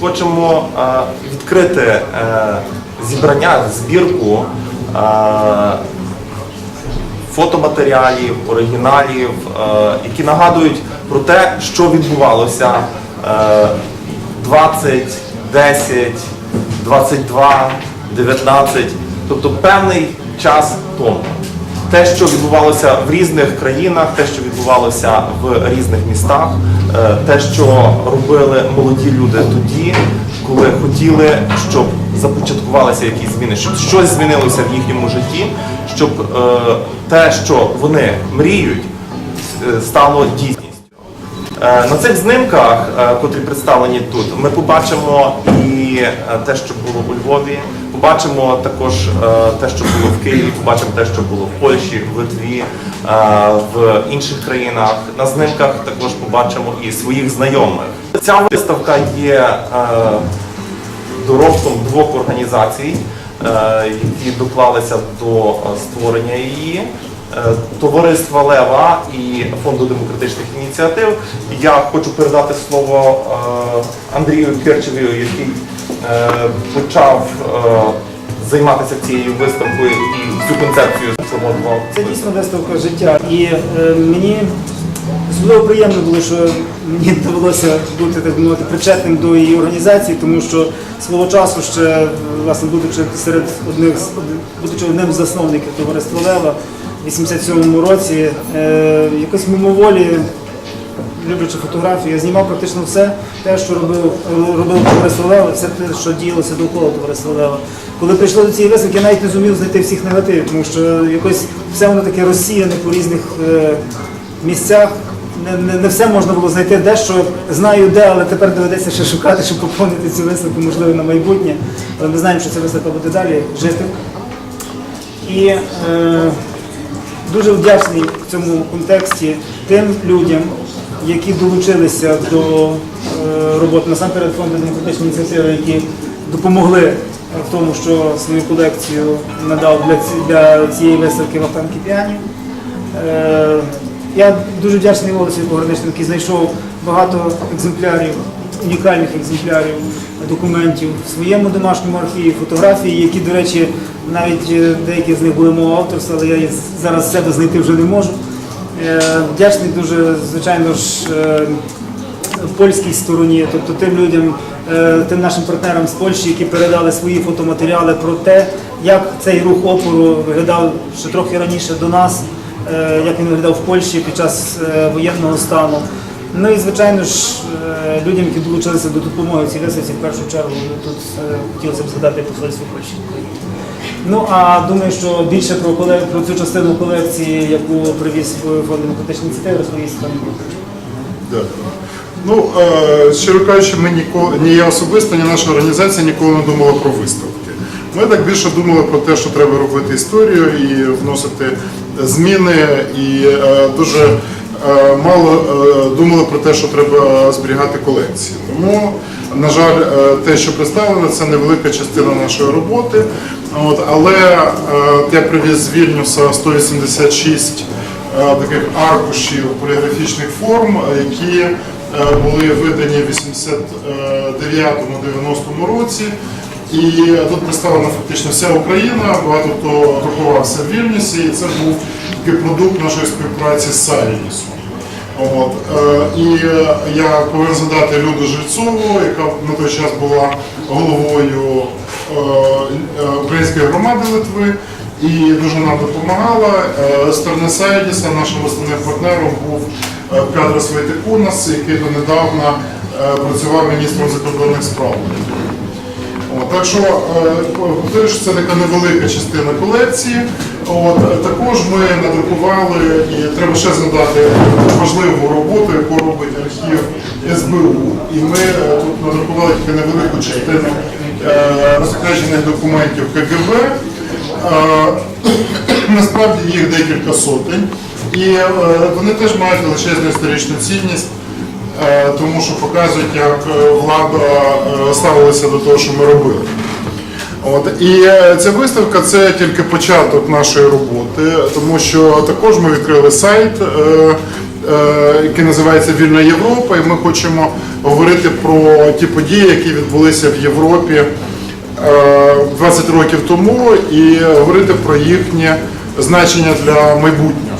хочемо е, відкрити е, зібрання, збірку е, фотоматеріалів, оригіналів, які нагадують про те, що відбувалося е, 20, 10, 22, 19, тобто певний час тому. Те, що відбувалося в різних країнах, те, що відбувалося в різних містах, е, те, що робили молоді люди тоді, коли хотіли, щоб започаткувалися якісь зміни, щоб щось змінилося в їхньому житті, щоб е, те, що вони мріють, е, стало дійсністю. Е, На цих знимках, е, котрі представлені тут, ми побачимо і е, те, що було у Львові, побачимо також те, що було в Києві, побачимо те, що було в Польщі, в Литві, в інших країнах. На знимках також побачимо і своїх знайомих. Ця виставка є доробком двох організацій, які доклалися до створення її. Е, Товариства Лева і Фонду демократичних ініціатив. Я хочу передати слово е, Андрію Керчевію, який е, почав займатися цією виставкою і цю концепцію сформував. Це дійсно виставка життя. І мені особливо приємно було, що мені довелося бути так мовити причетним до її організації, тому що свого часу ще власне будучи серед одних будучи одним з засновників товариства Лева 87-му році, е, якось мимоволі. Люблячи фотографію, я знімав практично все те, що робив, робив товариство Лева, все те, що діялося довкола товариства Лева. Коли прийшло до цієї виставки, я навіть не зумів знайти всіх негативів, тому що якось все воно таке розсіяне по різних е, місцях. Не, не, не все можна було знайти дещо знаю де, але тепер доведеться ще шукати, щоб поповнити цю виставку, можливо, на майбутнє. Але ми знаємо, що ця виставка буде далі жити. І е, дуже вдячний в цьому контексті тим людям, які долучилися до е, роботи насамперед фонду демократичної ініціативи, які допомогли в тому, що свою колекцію надав для цієї виставки Вахтан Кіпіанів. Е, Я дуже вдячний Олесі Пограничному, який знайшов багато екземплярів, унікальних екземплярів документів в своєму домашньому архіві, фотографії, які, до речі, навіть е, деякі з них були мого авторства, але я зараз себе знайти вже не можу. Е, Вдячний дуже, звичайно ж, е, польській стороні, тобто тим людям, тим нашим партнерам з Польщі, які передали свої фотоматеріали про те, як цей рух опору виглядав ще трохи раніше до нас, як він виглядав в Польщі під час воєнного стану. Ну і звичайно ж людям, які долучилися до допомоги в цій виставці, в першу чергу тут хотілося б згадати посольство Польщі. Ну а думаю, що більше про коле- про цю частину колекції, яку привіз фонд демократичної ініціативи, розповість пан. Дякую. Ну, е, щиро кажучи, ми ніколи, ні я особисто, ні наша організація ніколи не думала про виставки. Ми так більше думали про те, що треба робити історію і вносити зміни, і е, дуже е, мало думали про те, що треба зберігати колекції. Тому, на жаль, те, що представлено, це невелика частина нашої роботи. От, але е, я привіз з Вільнюса 186 е, таких аркушів поліграфічних форм, е, які були видані в 89-90 році. І тут представлена фактично вся Україна, багато хто друкувався в Вільнюсі, і це був такий продукт нашої співпраці з Сайнісом. От, і я повинен згадати Люду Жильцову, яка на той час була головою української громади Литви і дуже нам допомагала. Е, сторони Сайдіса нашим основним партнером був е, Петрос який донедавна е, працював міністром закордонних справ. Так що, е, повторюю, це така невелика частина колекції. От, е, також ми надрукували, і треба ще згадати важливу роботу, яку робить архів СБУ. І ми е, тут надрукували таку невелику частину е, розкрежених документів КГБ. Е, Насправді їх декілька сотень. І е, вони теж мають величезну історичну цінність. Тому що показують, як влада ставилася до того, що ми робили. От. І ця виставка це тільки початок нашої роботи, тому що також ми відкрили сайт який називається Вільна Європа, і ми хочемо говорити про ті події, які відбулися в Європі е, 20 років тому, і говорити про їхнє значення для майбутнього.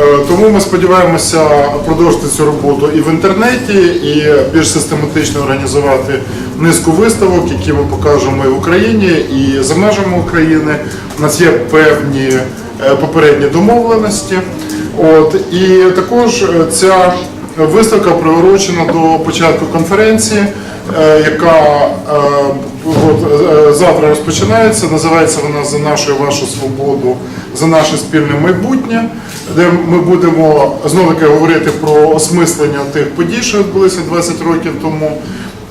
Е, Тому ми сподіваємося продовжити цю роботу і в інтернеті, і більш систематично організувати низку виставок, які ми покажемо і в Україні, і за межами України. У нас є певні е, попередні домовленості. От і також е, ця виставка приурочена до початку конференції, е, яка е, от, завтра розпочинається. Називається вона за нашу і вашу свободу, за наше спільне майбутнє, де ми будемо знову таки говорити про осмислення тих подій, що відбулися 20 років тому.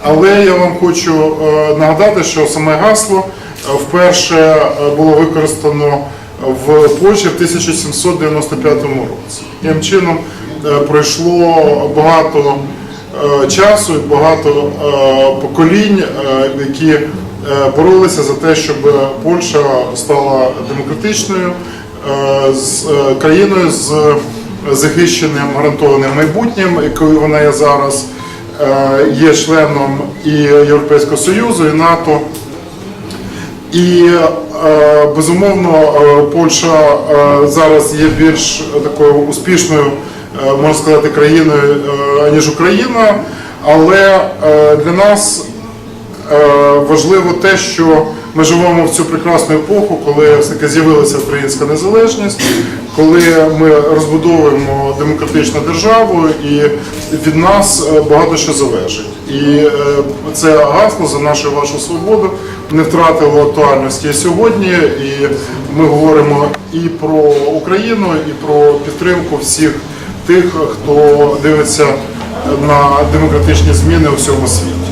Але я вам хочу нагадати, що саме гасло вперше було використано в Польщі в 1795 році. Таким чином е, пройшло багато е, часу і багато е, поколінь, які боролися за те, щоб Польща стала демократичною з країною з захищеним гарантованим майбутнім, якою вона є зараз. Є членом і Європейського Союзу, і НАТО. І безумовно е, Польща е, зараз є більш такою успішною, е, можна сказати, країною е, ніж Україна. Але е, для нас е, важливо те, що ми живемо в цю прекрасну епоху, коли все-таки з'явилася українська незалежність, коли ми розбудовуємо демократичну державу, і від нас е, багато що залежить. І е, це гасло за нашу вашу свободу не втратило актуальності сьогодні. І ми говоримо і про Україну, і про підтримку всіх тих, хто дивиться на демократичні зміни у всьому світі.